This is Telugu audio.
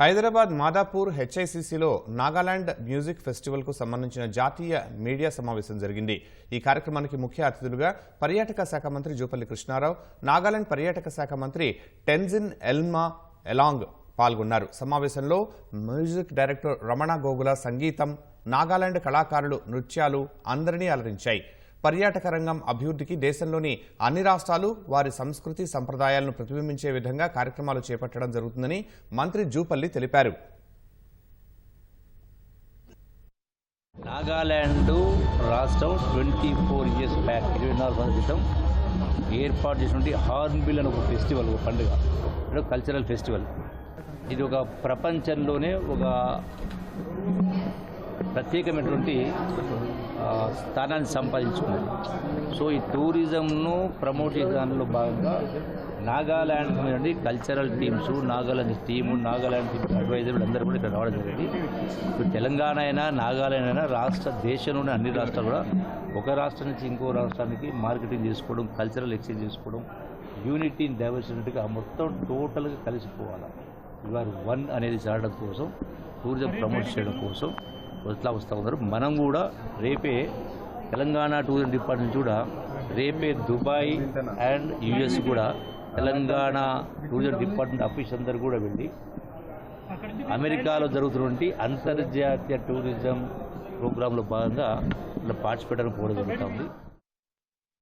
హైదరాబాద్ మాదాపూర్ హెచ్ఐసిసిలో నాగాలాండ్ మ్యూజిక్ ఫెస్టివల్కు సంబంధించిన జాతీయ మీడియా సమావేశం జరిగింది. ఈ కార్యక్రమానికి ముఖ్య అతిథులుగా పర్యాటక శాఖ మంత్రి జూపల్లి కృష్ణారావు నాగాలాండ్ పర్యాటక శాఖ మంత్రి టెన్జిన్ ఎల్మా ఎలాంగ్ పాల్గొన్నారు. సమావేశంలో మ్యూజిక్ డైరెక్టర్ రమణ గోగుల సంగీతం నాగాలాండ్ కళాకారులు నృత్యాలు అందరినీ అలరించాయి. పర్యాటక రంగం అభివృద్ధికి దేశంలోని అన్ని రాష్ట్రాలు వారి సంస్కృతి సంప్రదాయాలను ప్రతిబింబించే విధంగా కార్యక్రమాలు చేపట్టడం జరుగుతుందని మంత్రి జూపల్లి తెలిపారు. నాగాల్యాండ్ రాష్ట్రం ట్వంటీ ఫోర్ ఇయర్స్ బ్యాక్ ఇరవై నాలుగు సంవత్సరాల క్రితం ఏర్పాటు చేసినటువంటి హార్న్బిల్ అని ఒక ఫెస్టివల్ ఒక పండుగ. అంటే కల్చరల్ ఫెస్టివల్ ఇది ఒక ప్రపంచంలోనే ఒక ప్రత్యేకమైనటువంటి స్థానాన్ని సంపాదించుకున్నది సో ఈ టూరిజంను ప్రమోట్ చేసే దానిలో భాగంగా నాగాల్యాండ్ నుండి cultural teams Nagaland team Nagaland team అడ్వైజర్లు అందరూ కూడా ఇక్కడ రావడం జరిగింది. ఇప్పుడు తెలంగాణ అయినా నాగాలాండ్ అయినా రాష్ట్ర దేశంలోని అన్ని రాష్ట్రాలు కూడా ఒక రాష్ట్రం నుంచి ఇంకో రాష్ట్రానికి మార్కెటింగ్ చేసుకోవడం కల్చరల్ ఎక్స్చేంజ్ చేసుకోవడం యూనిటీ డైవర్సిటీగా మొత్తం టోటల్గా కలిసిపోవాలి. ఇవాళ వన్ అనేది చాడడం కోసం టూరిజం ప్రమోట్ చేయడం కోసం వస్తూ వస్తూ ఉన్నారు. మనం కూడా రేపే తెలంగాణ టూరిజం డిపార్ట్మెంట్ కూడా రేపే దుబాయ్ అండ్ యుఎస్ కూడా తెలంగాణ టూరిజం డిపార్ట్మెంట్ ఆఫీస్ అందరు కూడా వెళ్ళి అమెరికాలో జరుగుతున్నటువంటి అంతర్జాతీయ టూరిజం ప్రోగ్రాంలో భాగంగా ఇలా పార్టిసిపేట్ అని పోవడం జరుగుతుంది